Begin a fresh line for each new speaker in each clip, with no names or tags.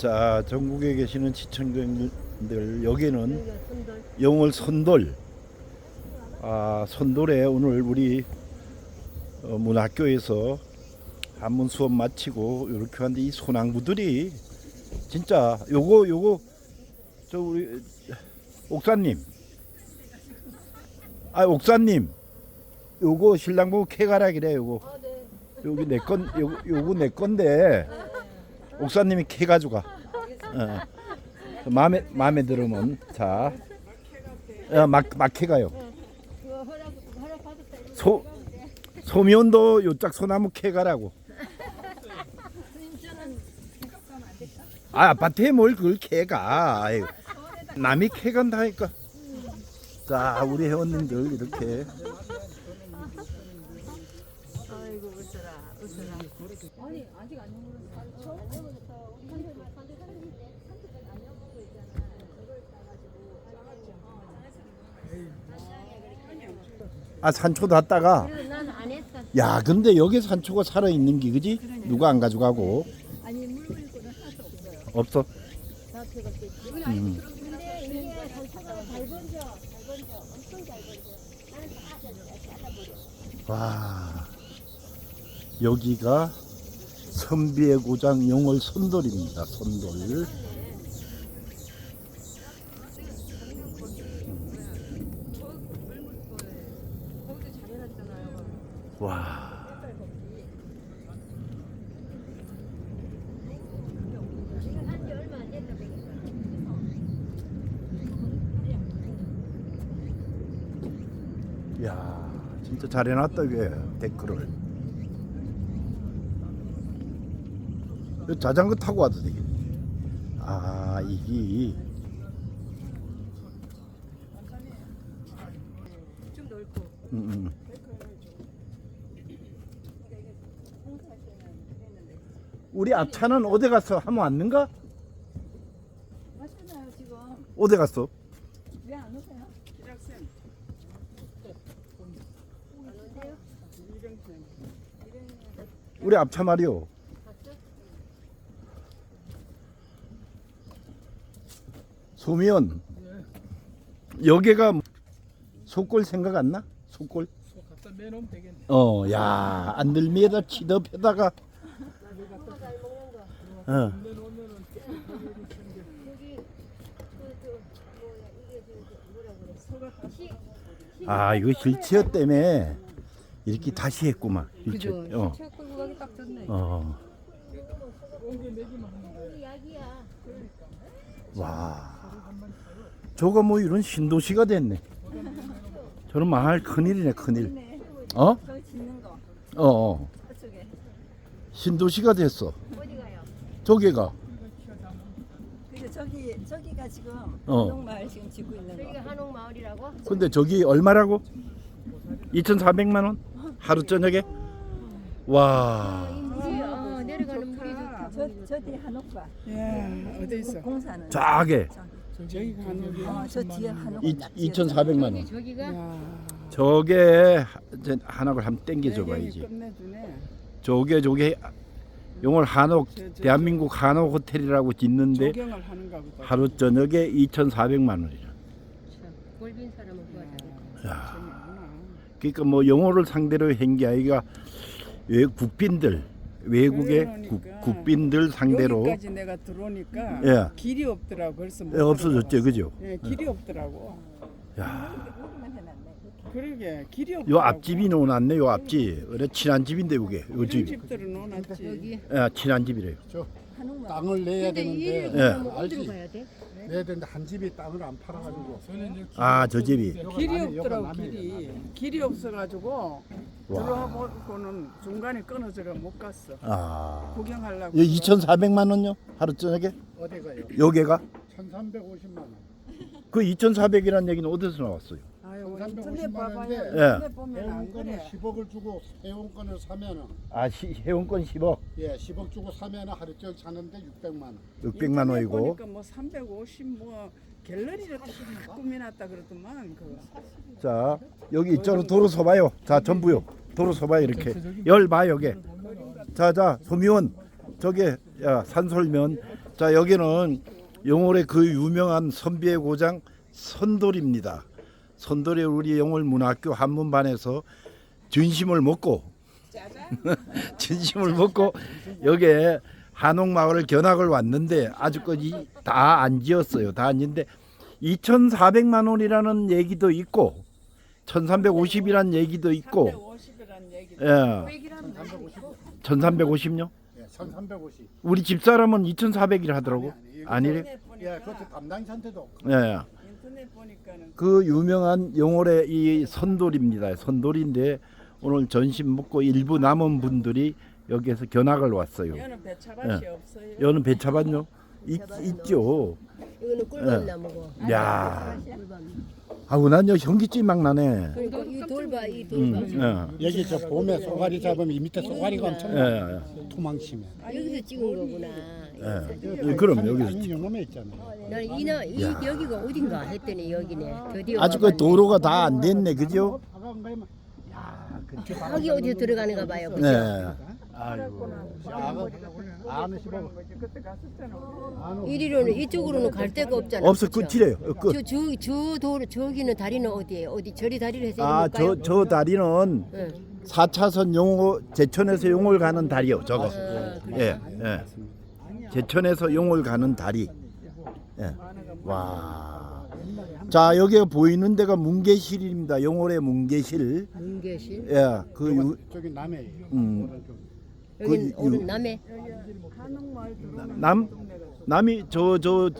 자, 전국에 계시는 시청자분들 여기는 영월 선돌. 아, 선돌에 오늘 우리 어, 문학교에서 한문 수업 마치고 이렇게 하는데 이 소나무들이 진짜 요거 요거 저 우리 옥사님. 아 옥사님. 요거 신랑 보고 캐가라 그래 요거. 여기 내 건 요거, 요거 내 건데 옥사님이 캐 가지고 가. 어. 마음에 마음에 들으면 자. 어, 막, 막 캐가요. 소 소면도 요짝 소나무 캐 가라고. 아 아파트에 뭘 그걸 캐가. 아이고. 남이 캐간다니까. 자 우리 회원님들 이렇게
아이고 웃어라 웃어라
아니 아직 안 먹었어. 처음부터 산들 산들 산들인데 산들까지 안 먹고 있잖아. 그걸 따가지고
아 산초 놨다가
그래서 난안 했어.
야 근데 여기 산초가 살아 있는 게 그지 누가 안 가져가고
아니 물 버릴 거는 하나도 없어요.
없어
다.
음.
근데 이게 산초가 잘 번져, 잘 번져, 엄청 잘 번져. 나는 다 잘라버려.
와 여기가 선비의 고장 영월 선돌입니다 선돌
거기도 잘 해놨잖아요
와
지금 한지 얼마 안 됐다 보니까.
야 진짜 잘 해놨다 이게 댓글을 자전거 타고 와도 되겠네 아 이게
좀 넓고
음, 음. 우리 앞차는 어디 갔어? 하면 왔는가?
하시나요 지금
어디 갔어?
왜 안 오세요?
우리 앞차 말이요. 소면 여기가 속골 생각 안 나? 속골? 어, 야 안들미에다 어,
뭐라 그래?
시아 이거 휠체어 때문에 이렇게 다시 했구만.
그죠
어,
차 끌고 가기 딱 좋네
어. 와, 저거 뭐 이런 신도시가 됐네. 저런 망할 큰일이네 큰일. 어?
저기 짓는 거
어, 어.
그쪽에
신도시가 됐어.
어디 가요?
저기가.
그래서 저기 저기가 지금
어.
운동마을 지금 짓고 있는 거
여기가 한옥 마을이라고?
근데 저기 얼마라고? 2,400만 원? 하루 저녁에? 와.
이 물이 어, 내려가는 물이 좋다.
저, 저 뒤에 한옥봐
야 어디 있어?
공사는
저게
저기.
어, 저 뒤에 한옥
이- 2,400만 원.
저기가
야.
저게 이제 한옥을 한번 땡겨줘 봐야지.
끝내주네.
저게 저게 용월 한옥 대한민국 한옥 호텔이라고 짓는데
조경을 하는가 보다.
하루 저녁에 2,400만 원이라.
참, 꼴빈 사람은
야. 그러니까 뭐 영어를 상대로 한 게 아니가 외 국빈들 외국의 국,
그러니까.
국 빈들 상대로
여기까지 내가 들어오니까
예.
길이 없더라고. 그래서 못
예, 없어졌죠. 그죠?
예, 길이 없더라고.
야,
그러게 길이 없더라고.
요 앞집이 놓았네, 요 앞집. 그래 친한 집인데 이게 요 집.
집들은 놓았지.
예, 친한 집이래요.
땅을 내야 되는데
예.
알지? 내야 되는데 한 집이 땅을 안 팔아가지고
아, 저 집이.
길이 없더라고 길이. 길이 없어가지고 들어보고는 중간에 끊어져가 못 갔어.
아,
구경하려고.
이 2,400만 원요? 하루 저녁에?
어디 가요?
여기가?
1,350만 원.
그 2,400이라는 얘기는 어디서 나왔어요?
아유,
350만
인터넷 봐봐요.
원인데 회원권을
그래.
10억을 주고 회원권을 사면은
아, 시, 회원권 10억,
예 10억 주고 사면은 하루 종일 자는데 600만 원.
600만
인터넷
원이고.
보니까 뭐350뭐 갤러리를 다 꾸며놨다 그러더만 그.
자, 여기 있잖아. 도로 서봐요. 자, 전부요. 도로 서봐요, 이렇게. 열 봐, 여기. 자, 자, 소미원. 저게, 야, 산솔면. 자 여기는 영월의 그 유명한 선비의 고장 선돌입니다. 선돌이 우리 영월 문학교 한문반에서 진심을 먹고 진심을 먹고 여기에 한옥마을을 견학을 왔는데 아직까지 다 안 지었어요. 다안 지는데 2,400만 원이라는 얘기도 있고 1,350이라는 얘기도 있고
350이라는 얘기.
예. 1,350요?
예, 1350.
우리 집사람은 2,400이라 하더라고. 아니래?
예, 그것도 담당자한테도
예. 그 유명한 영월의 이 선돌입니다. 선돌인데 오늘 전심 먹고 일부 남은 분들이 여기에서 견학을 왔어요.
여는 배차밭이
예.
없어요.
여는 배차밭요? 있, 있죠.
이거는 꿀밤 나무고.
야. 아우 난요 현기증 막 나네.
그러니까 이 돌봐 이
음,
돌봐.
예.
여기 저 봄에 쏘가리 잡으면 이 밑에 쏘가리가 엄청
예.
많아.
예.
토망치면.
여기서 찍은 거구나.
예. 그럼 여기서 찍-
요놈에 있잖아요.
나는 이나 이 여기가 어딘가 했더니 여기네. 드디어.
아직 그
와봤네.
도로가 다 안 됐네. 그죠?
다가온 거면 야, 그
저기 어디 들어가는가 봐요. 그죠?
아이고.
아는.
이리로는 이쪽으로는 갈 데가 없잖아.
없어? 끝이래요. 끝.
저 저 저 도로 저기는 다리는 어디에 어디 저리 다리를 해서
아, 저저 다리는
응.
4차선 용호 제천에서 용월 가는 다리요. 저거.
아,
예. 예. 제천에서 용월 가는 다리. 예. 와. 자, 여기가 보이는 데가 문계실입니다. 용월의 문계실.
문계실.
예. 그 유,
저기 남해예요.
음. 그
오른
유-
남해.
남 남이 저 저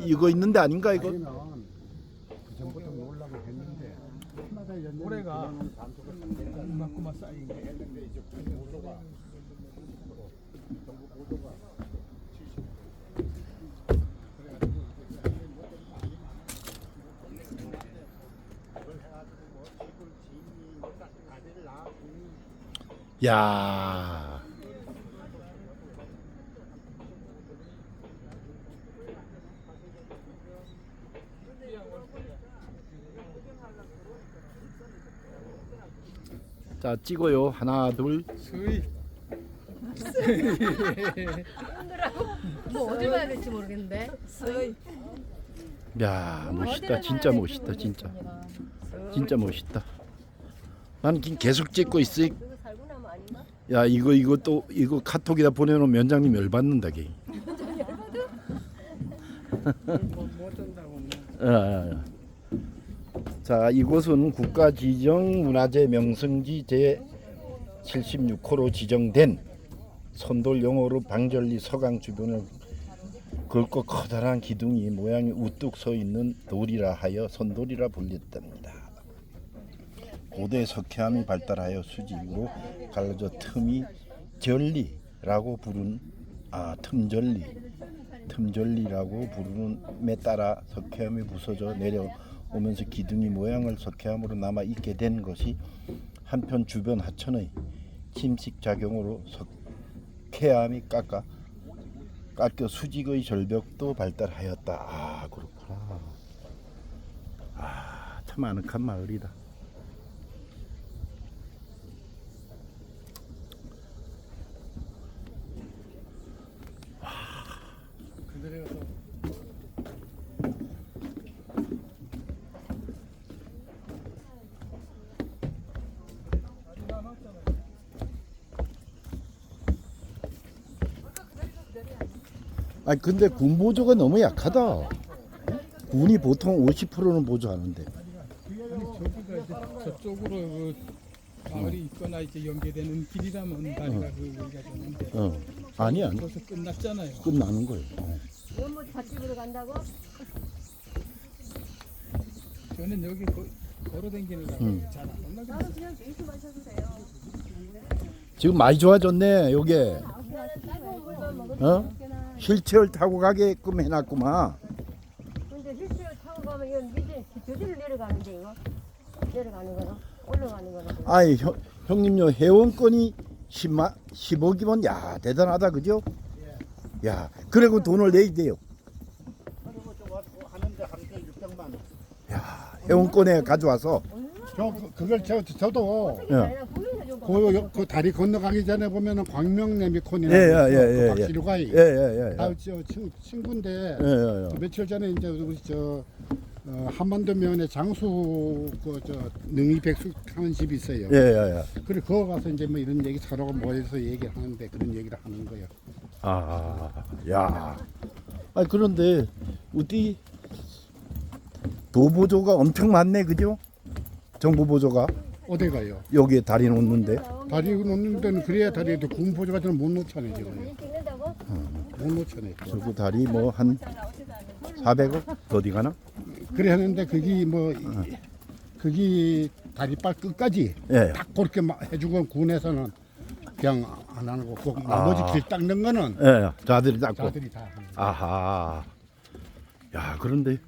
이거 있는데 아닌가 이거?
저희는 그 전부터 놀라고 했는데 하나가 연년 올해가 이만큼만 쌓인 게 했는데 이제 고도가 전국 고도가
야. 자, 찍어요. 하나, 둘.
뭐 어디 가야 될지 모르겠는데.
야, 멋있다. 진짜 멋있다. 진짜. 진짜 멋있다. 난 지금 계속 찍고 있어. 야, 이거 이거 또 이거 카톡에다 보내놓으면 면장님 열받는다,
온다고 뭐.
어, 어, 어. 자, 이곳은 국가지정 문화재 명승지 제 76호로 지정된 영호로 방절리 서강 주변을 굵고 커다란 기둥이 모양이 우뚝 서 있는 돌이라 하여 선돌이라 불렸답니다. 고대 석회암이 발달하여 수직으로 갈라져 틈이 절리라고 부른 아 틈절리 틈절리라고 부르는 에 따라 석회암이 부서져 내려 오면서 기둥이 모양을 석회암으로 남아 있게 된 것이 한편 주변 하천의 침식 작용으로 석회암이 깎아 깎여 수직의 절벽도 발달하였다. 아 그렇구나. 아참 아늑한 마을이다. 아니 근데 군 보조가 너무 약하다. 군이 보통 50%는 보조하는데.
저기가 이제 저쪽으로 그 마을이 있거나 이제 연계되는 길이라면 다리가 그 얘기가 되는데
어. 아니야.
벌써 끝났잖아요.
끝나는 거예요. 어.
이건 뭐 밭집으로 간다고?
저는 여기 거, 걸어다니는 거
음.
잘안 올라가.
나는 그냥 베이스 마셔주세요.
지금 많이 좋아졌네. 요게.
먹으면
어? 휠체어를 타고 가게끔 해놨구만.
근데 휠체어 타고 가면 이건 밑에 저기를 내려가는데 이거 내려가는 거는 올라가는 거는
아이 형, 형님요 회원권이 10만 15기면 야 대단하다 그죠? 야 그리고 돈을 내야 돼요.
그리고 저 와서 하는데 하루에 600만 원.
야 회원권에 가져와서
저 그- 그걸 저 저도
예.
구경해 좀
그, 그 다리 건너가기 전에 보면은 광명내미 콘이라고
예, 예, 예, 예,
박시루가이
예, 예, 예.
아, 저 친, 친구인데
예, 예, 예.
그 며칠 전에 이제 우리 저 어, 한반도 면에 장수 그 저 능이 백숙 하는 집이 있어요.
예, 예, 예.
그래 그거 가서 이제 뭐 이런 얘기 서로가 모여서 얘기를 하는데 그런 얘기를 하는 거예요.
아, 야. 아 그런데 어디 도보조가 엄청 많네, 그죠? 정부 보조가
어디 가요?
여기에 다리 놓는데.
다리 놓는 데는 그래야 다리에도 군보조 같은 건못 놓잖아요 지금. 못 놓잖아요.
저거 다리 뭐 한 400억 어디 가나?
그래 하는데 그게 뭐 이- 그게 다리빨 끝까지
예.
딱 그렇게 막 해주고 군에서는 그냥 안 하는 거고 그 나머지
아.
길 닦는 거는
예, 자들이 닦고.
자들이 다 하는.
아하. 야, 그런데